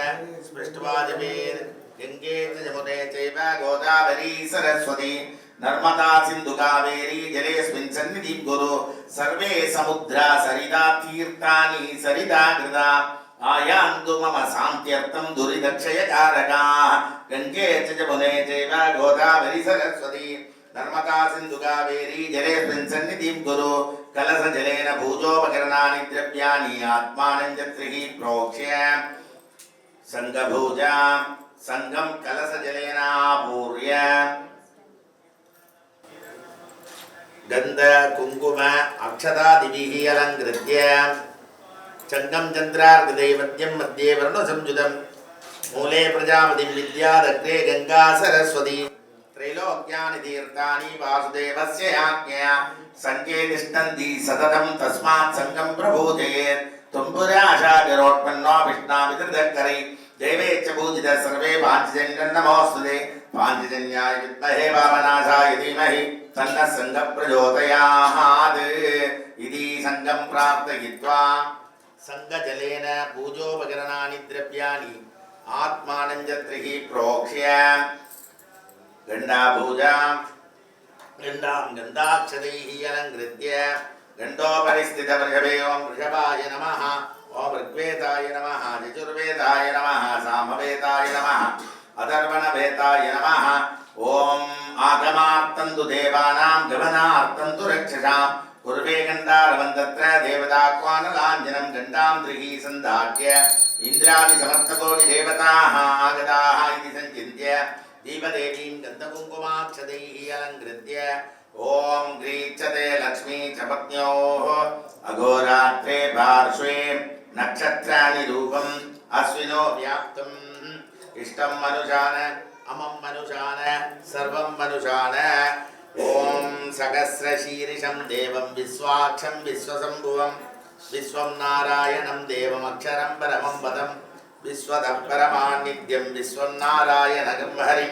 पुष्पाक्षदैः अभ्यर्च्य स्पृष्ट्वाजपेत् गङ्गे च यमुने चैव गोदावरी सरस्वती नर्मदा सिन्धु कावेरी जलेऽस्मिन् सन्निधिं कुरु सर्वे समुद्रा सरिता तीर्थानि सरिता कृता आयान्तु मम शान्त्यर्थं दुरिदक्षयकारकाः गङ्गे च यमुने चैव गोदावरी सरस्वती नर्मदा सिन्धु कावेरी जलेऽस्मिन् सन्निधिं कुरु कलशजलेन भूजोपकरणानि द्रव्याणि आत्मानं च त्रिः प्रोक्ष्य संगभूजा संगम कलश जलेनापूर्य गंध कुंकुम अक्षतादिभिः अलङ्कृत्य। चङ्गं चन्द्रार्घदैवत्यं मध्ये वर्णसंयुतं मूले प्रजापतिर्विद्यादग्रे गङ्गासरस्वती त्रैलोक्यानि तीर्थानि वासुदेवस्य याज्ञया सङ्गे तिष्ठन्ति सततं तस्मात् सङ्गं प्रभूजयेत्। तुम्बुराशागरोत्पन्नो विष्णावितृदकरै தேவேச்ச பூஜித சர்வே பாஞ்சஜன்யன் நமோஸ்துதே பாஞ்சஜன்யாய வித்மஹே பாவநாசாய தீமஹி தன்ன சங்க பிரஜோதயாத் இதி சங்கம் பிராப்தயித்வா சங்கஜலேன பூஜோபகரணானி திரவியாணி ஆத்மானஞ்சத்ரிஹி பிரோக்ஷ்ய கண்டா பூஜா கண்டாம் கண்டாட்சதைஹி அலங்கிருத்திய கண்டோபரிஸ்தித ரிஷபேயோம் ரிஷபாய நமஹ ఓం ఋగ్వేదాయ నమ యజుర్వేదాయ నమ సామవేదాయ నమ అధర్వణవేదాయ నమ ఓం ఆగమార్తంతు దేవానాం గమనార్తంతు రక్షసాం కుర్వే గండారవంతత్ర దేవతాక్వానలాంజనం గండాం ద్రిహీ సంధాట్య ఇంద్రాది సమర్థకోటి దేవతాః ఆగతాః ఇది సంచింత్య దీపదేవీం గంధకుంకుమాక్షతైః అలంకృత్య ఓం గ్రీచ్చతే లక్ష్మీ చ పత్న్యోః అఘోరాత్రే పార్శ్వే నక్షత్రాది రూపం అశ్వినో వ్యాప్తం. ఇష్టం మనుషాన అమం మనుషాన సర్వం మనుషాన ఓం సహస్రశీర్షం దేవం విశ్వాక్షం విశ్వసంభువం విశ్వం నారాయణం దేవమక్షరం పరమం పదం విశ్వద పరమాన్నిత్యం విశ్వం నారాయణం హరి.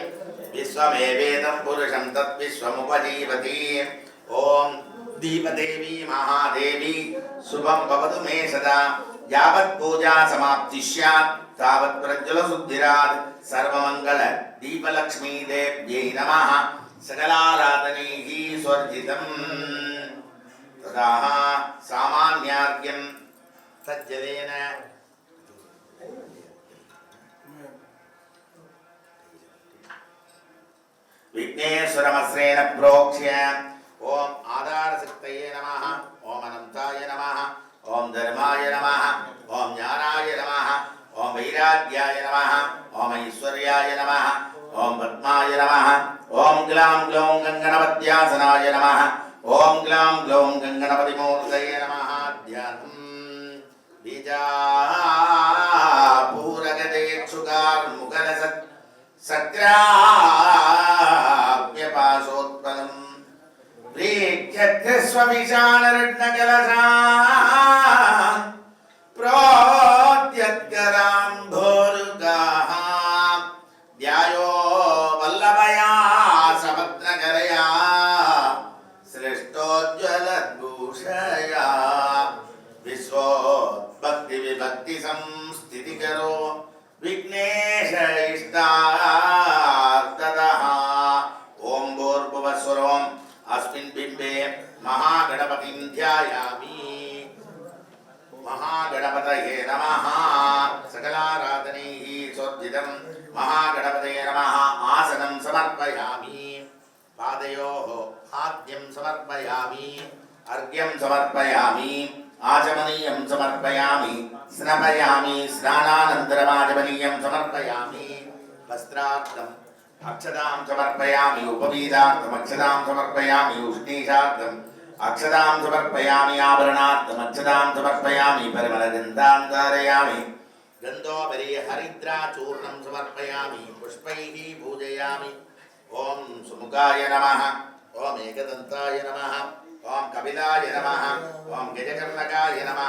విశ్వమేవేదం పురుషం తద్విశ్వముపజీవతి ఓం దీపదేవి మహాదేవి. శుభం భవతు మే సదా. யாவத் பூஜா சமாப்தி சியாத் தாவத் பிரஜ்வல சுத்திராத் சர்வமங்கல தீபலக்ஷ்மி தேவ்யை நமஹ சகலாராதனைஹி ஸ்வர்ஜிதம் ததாஹ சாமான்யார்க்கியம் சஜ்ஜதேன விக்னேஸ்வரமஸ்ரேன புரோக்ஷ ஓம் ஆதாரசக்தயே நம ஓம் அனந்தாய நம अनन्ताय नमः ॐ धर्माय नमः ॐ ज्ञानाय नमः ॐ वैराग्याय नमः ॐ ऐश्वर्याय नमः ॐ पद्माय नमः ॐ ग्लां ग्लौं गङ्गणपत्यासनाय नमः ॐ ग्लां ग्लौं गङ्गणपतिमूर्तये नमः ध्यानम् बीजापूरगदेक्षुकार्मुखलसत् सत्याप्यपाशोत्पलम् రీత్యత్స్వవిశాలరత్నకలసా ప్రో ధ్యాయామి మహాగణపతయే నమ సకలారాధనై సోర్జితం మహాగణపతయే నమ ఆసనం సమర్పయామి పాదయో ఆద్యం సమర్పయామి అర్ఘ్యం సమర్పయామి ఆచమనీయం సమర్పయామి స్నపయామి స్నానానంతరమాచమనీయం సమర్పయామి వస్త్రార్థం అక్షదాం సమర్పయామి ఉపవీదార్థం అక్షదాం సమర్పయామి ఉష్ణీషార్థం అక్షతాం సమర్పయామి ఆభరణార్థమక్షతాం సమర్పయామి పరిమళగంధాం ధారయామి గంధోపరి హరిద్రాచూర్ణం సమర్పయామి పుష్పై పూజయామి. ఓం సుముఖాయ నమ ఓం ఏకదంతాయ నమ ఓం కపిలాయ నమ ఓం గజకర్ణకాయ నమ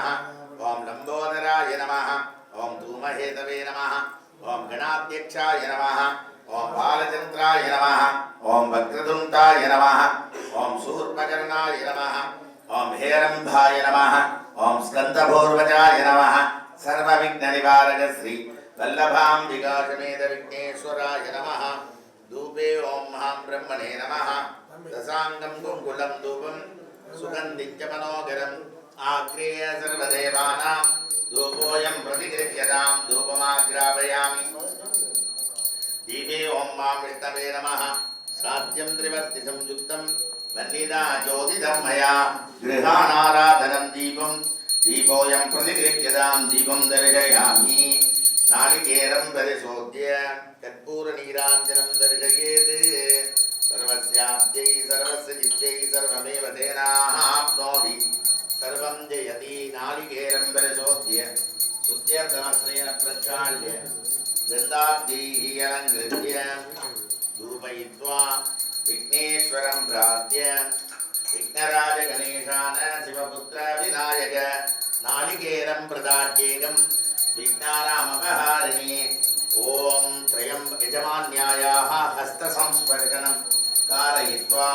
ఓం లంబోదరాయ నమ ఓం ధూమహేతవే నమ ఓం గణాధ్యక్షాయ నమ. ఓం బాలచంద్రాయ నమ. ఓం వక్రదుండాయ నమ. ఓం సూర్పకర్ణాయ నమ. ఓం హేరంభాయ నమ. ఓం స్కందభూర్వజాయ నమ. సర్వ విఘ్న నివారక శ్రీ వల్లభాం వికాశమేద విఘ్నేశ్వరాయ నమ. ధూపే ఓం మహా బ్రహ్మణే నమ. దశాంగం కుంకులం ధూపం సుగంధిత్య మనోగరం ఆగ్రేయ సర్వదేవానా. ధూపోయం ప్రతిగృహ్యతాం. ధూపమాగ్రాపయామి. दीपे ॐ मां विष्णवे नमः साध्यं त्रिवर्ति संयुक्तं वन्निदा ज्योतिधं मया गृहाणाराधनं दीपं दीपोऽयं प्रतिगृह्यतां दीपं दर्शयामि नालिकेरं परिशोध्य कर्पूरनीराञ्जनं दर्शयेत् सर्वस्याब्दै सर्वस्य जित्यै सर्वमेव तेनाप्नोति सर्वं जयति नालिकेरं परिशोध्य शुद्ध्यर्थमस्त्रेण प्रक्षाल्य दन्ताब्दैः अलङ्कृत्य धूपयित्वा विघ्नेश्वरं प्रार्थ्य विघ्नराजगणेशान शिवपुत्र विनायक नालिकेरं प्रदाद्येकं विघ्नानामपहारिणे ॐ त्रयं यजमान्यायाः हस्तसंस्पर्शनं कारयित्वा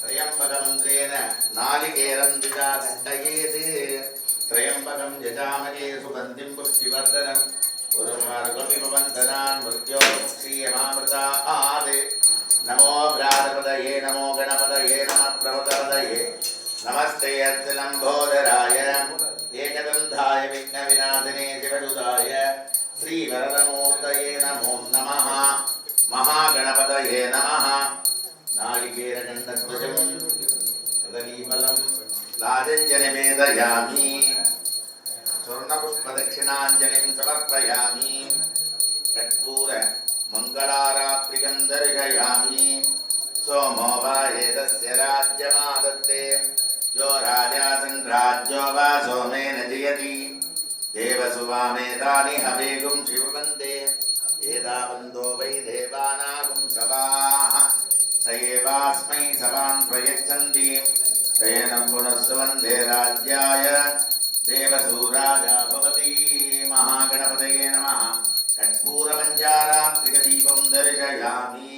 त्र्यम्बकमन्त्रेण नालिकेरं दिशा दण्डयेत् त्र्यम्बकं यजामहे सुगन्धिं पुष्टिवर्धनम् குருமார்குமிபந்தனான் மிருத்யோக்ஷீயமாமிருதா ஆது நமோ விராடபதயே நமோ கணபதயே நம பிரபதபதயே நமஸ்தே அர்த்தலம்போதராய ஏகதந்தாய விக்ன விநாதினே சிவருதாய ஸ்ரீவரதமூர்த்தயே நமோ நம மகாகணபதயே நம நாளிகேரகண்டத்வஜம் கதலீபலம் ராஜஞ்சனமே స్వర్ణపుష్పదక్షిణాంజలిం సమర్పయామి. కర్పూర మంగళారాత్రికం దర్శయామి సోమో వాయేదస్య రాజ్యమాదత్తే. యో రాజా సంరాజ్యో వా సోమేన జయతి. దేవసువామేదాని హవేగుం శివందే ఏదావందో వై దేవానాగుం సవాహ. సయేవాస్మై సవాన్ ప్రయచ్చంది తేనం పునః సువందే రాజ్యాయ. ఏకసూరాజాపతి మహాగణపతయే నమ. కర్పూరపంచారాత్రికదీపం దర్శయామి.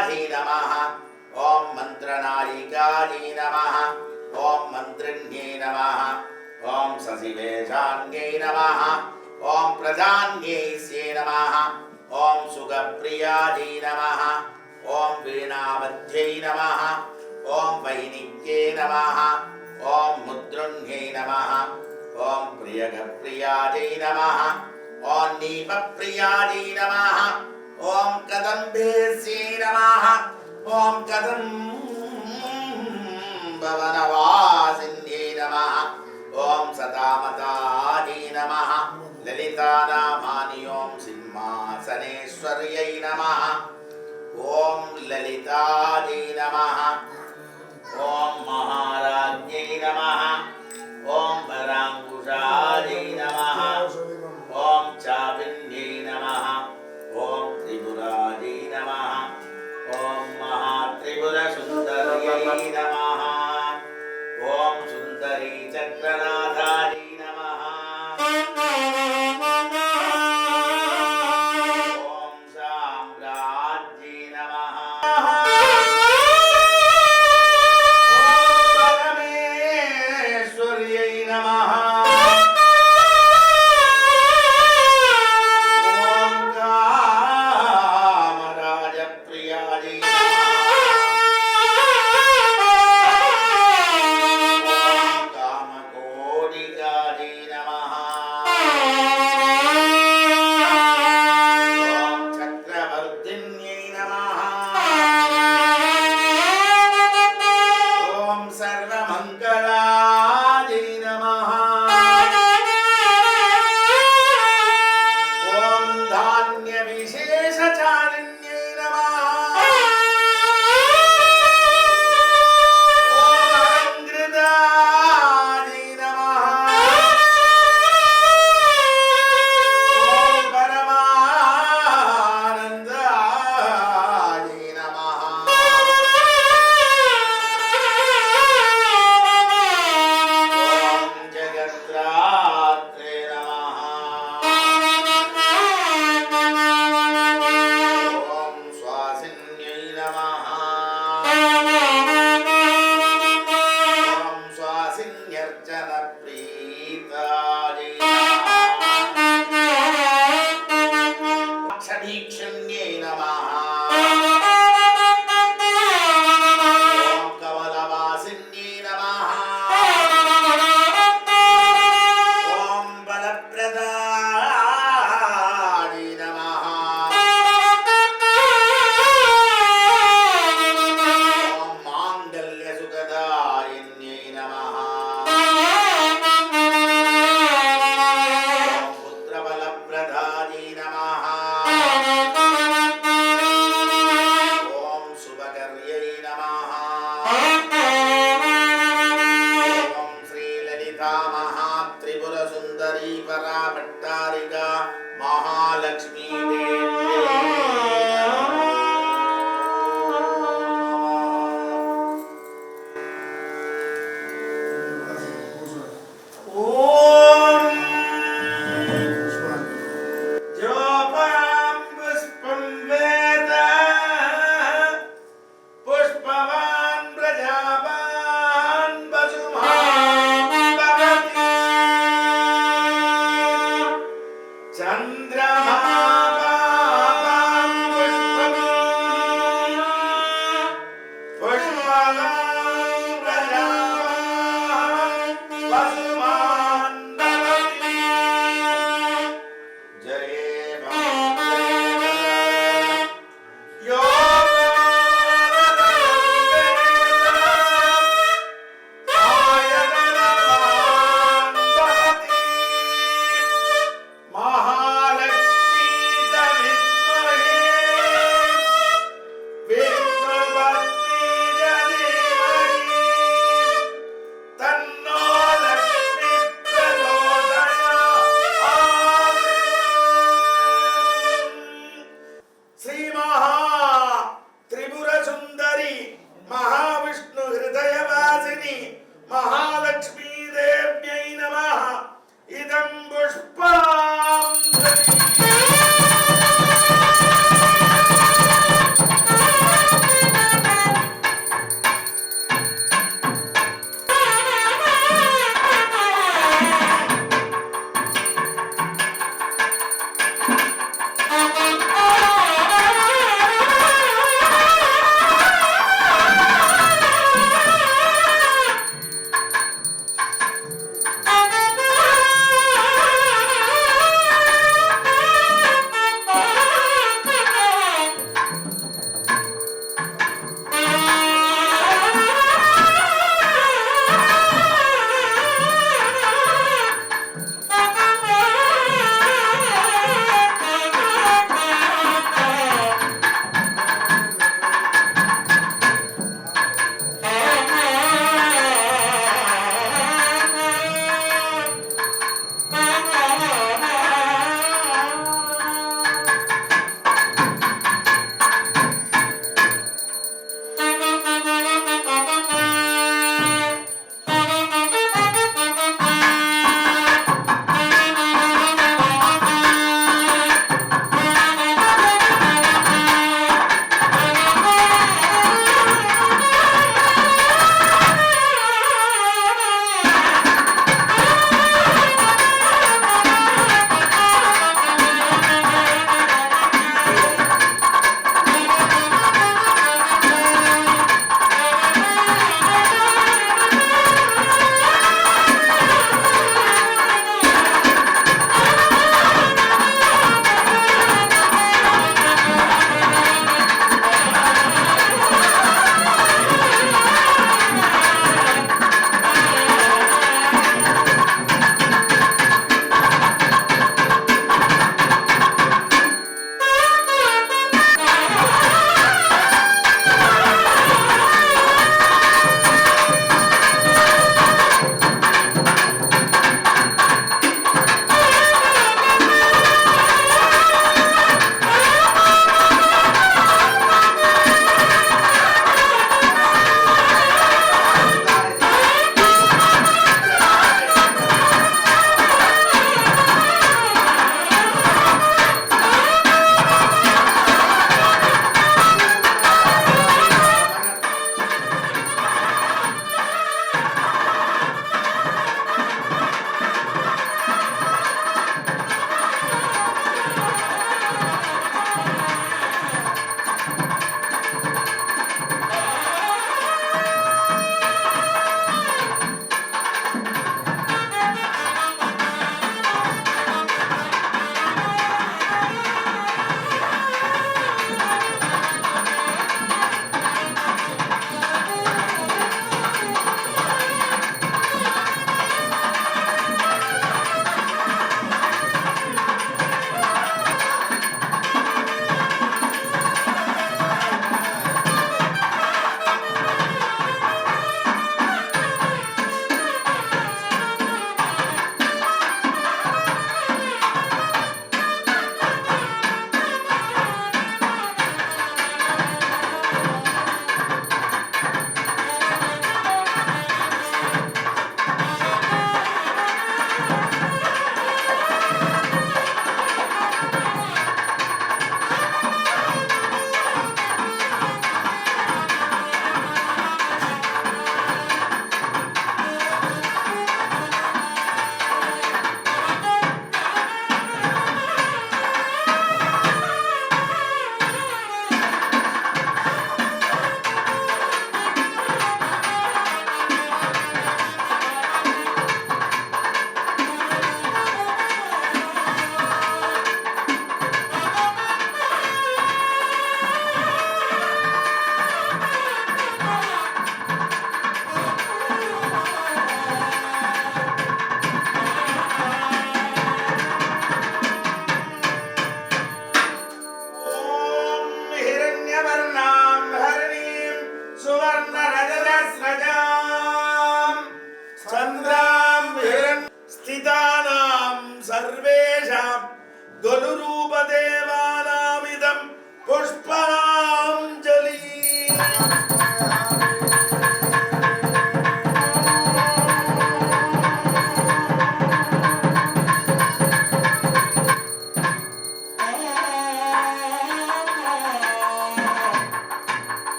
मंत्रणाधि नमः ॐ मन्त्रणायिकायै नमः ॐ मन्त्रिण्यै नमः ॐ ससिवेशान्यै नमः ॐ प्रजान्यैस्यै नमः ॐ सुखप्रियायै नमः ॐ वीणावध्यै नमः ॐ वैनिक्यै नमः ॐ मुद्रुण्यै नमः ॐ प्रियगप्रियायै नमः ॐ नीपप्रियायै नमः ఓం కదంబేస్యై నమః ఓం కదం భవనవాసిన్యై నమః. ఓం సదామతాజై నమః. లలితానామాని ఓం సింహాసనేశ్వర్యై నమః. ఓం లలితాజై నమః. ఓం మహారాజ్ఞై నమః. ఓం పరాంకుశ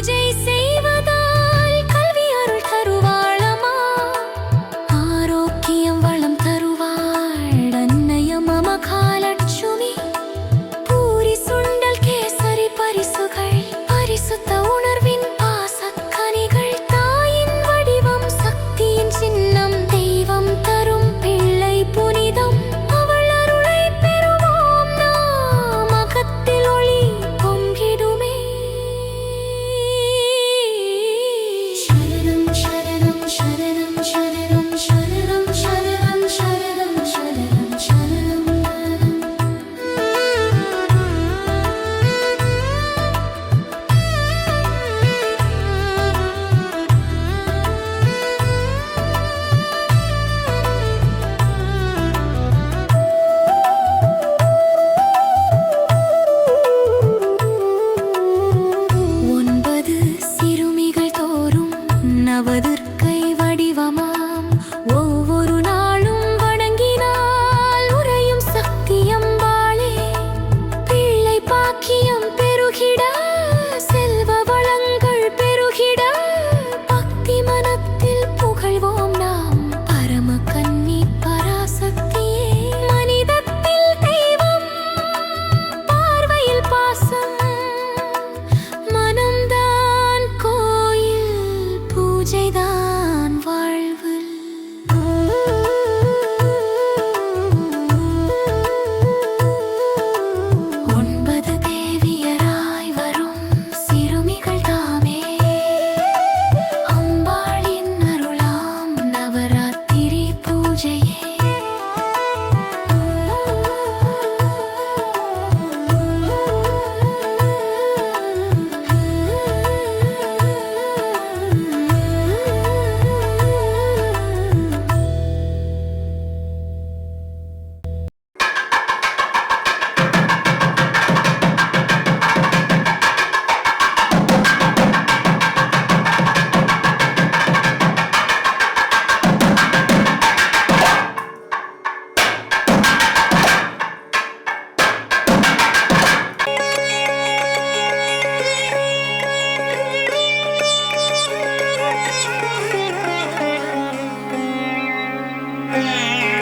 जैसे